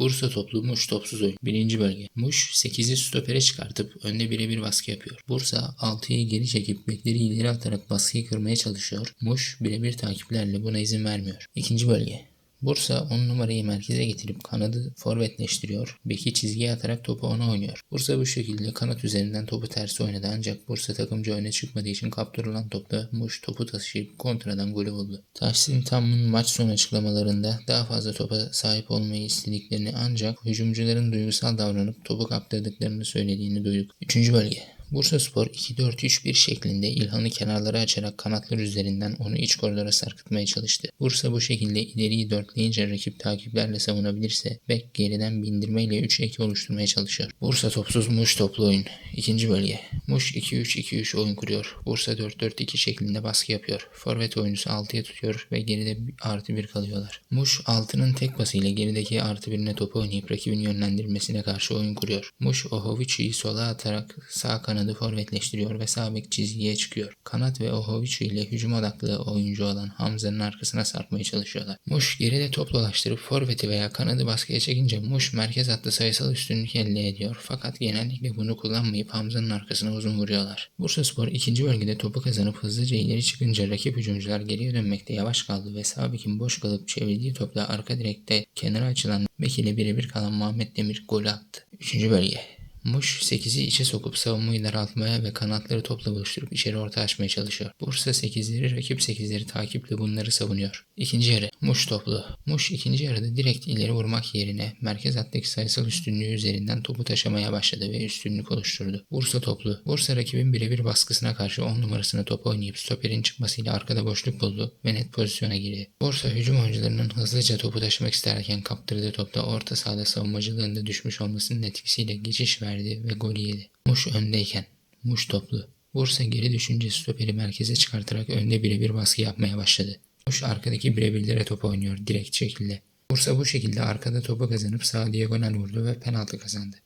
Bursa toplu Muş topsuz oyun. Birinci bölge. Muş 8'i stopere çıkartıp önde birebir baskı yapıyor. Bursa 6'yı geri çekip bekleri ileri atarak baskıyı kırmaya çalışıyor. Muş birebir takiplerle buna izin vermiyor. İkinci bölge. Bursa 10 numarayı merkeze getirip kanadı forvetleştiriyor. Beki çizgiye atarak topu ona oynuyor. Bursa bu şekilde kanat üzerinden topu tersi oynadı ancak Bursa takımcı öne çıkmadığı için kaptırılan topta Muş topu taşıyıp kontradan golü buldu. Tahsin Tam'ın maç sonu açıklamalarında daha fazla topa sahip olmayı istediklerini ancak hücumcuların duygusal davranıp topu kaptırdıklarını söylediğini duyduk. Üçüncü bölge. Bursa Spor 2-4-3-1 şeklinde İlhan'ı kenarlara açarak kanatlar üzerinden onu iç koridora sarkıtmaya çalıştı. Bursa bu şekilde ileriyi dörtleyince rakip takiplerle savunabilirse bek geriden bindirmeyle 3 eki oluşturmaya çalışıyor. Bursa topsuz Muş toplu oyun. İkinci bölge. Muş 2-3-2-3 oyun kuruyor. Bursa 4-4-2 şeklinde baskı yapıyor. Forvet oyuncusu 6'ya tutuyor ve geride artı 1 kalıyorlar. Muş 6'nın tek pasıyla gerideki artı 1'ine topu oynayıp rakibin yönlendirmesine karşı oyun kuruyor. Muş Ohovici'yi sola atarak sağ kanadı forvetleştiriyor ve sağ bek çizgiye çıkıyor. Kanat ve Ohovici ile hücum odaklı oyuncu olan Hamza'nın arkasına sarkmaya çalışıyorlar. Muş geride top dolaştırıp forveti veya kanadı baskıya çekince Muş merkez hattı sayısal üstünlük elde ediyor. Fakat genellikle bunu kullanmayıp Hamza'nın arkasına uzun vuruyorlar. Bursaspor ikinci bölgede topu kazanıp hızlıca ileri çıkınca rakip hücumcular geriye dönmekte yavaş kaldı ve sağ bekin boş kalıp çevirdiği topla arka direkte kenara açılan bek ile birebir kalan Muhammed Demir golü attı. Üçüncü bölge. Muş 8'i içe sokup savunmayı daraltmaya ve kanatları topla buluşturup içeri orta açmaya çalışıyor. Bursa 8'leri rakip 8'leri takiple bunları savunuyor. İkinci yarı Muş toplu. Muş ikinci yarıda direkt ileri vurmak yerine merkez hattaki sayısal üstünlüğü üzerinden topu taşımaya başladı ve üstünlük oluşturdu. Bursa toplu. Bursa rakibin birebir baskısına karşı 10 numarasını top oynayıp stoperin çıkmasıyla arkada boşluk buldu ve net pozisyona girdi. Bursa hücum oyuncularının hızlıca topu taşımak isterken kaptırdığı topta orta sahada savunmacılığında düşmüş olmasının etkisiyle geçiş verdi ve golü yedi. Muş öndeyken. Muş toplu. Bursa geri düşünce stoperi merkeze çıkartarak önde birebir baskı yapmaya başladı. Muş arkadaki birebirlere top oynuyor direkt şekilde. Bursa bu şekilde arkada topu kazanıp sağ diagonal vurdu ve penaltı kazandı.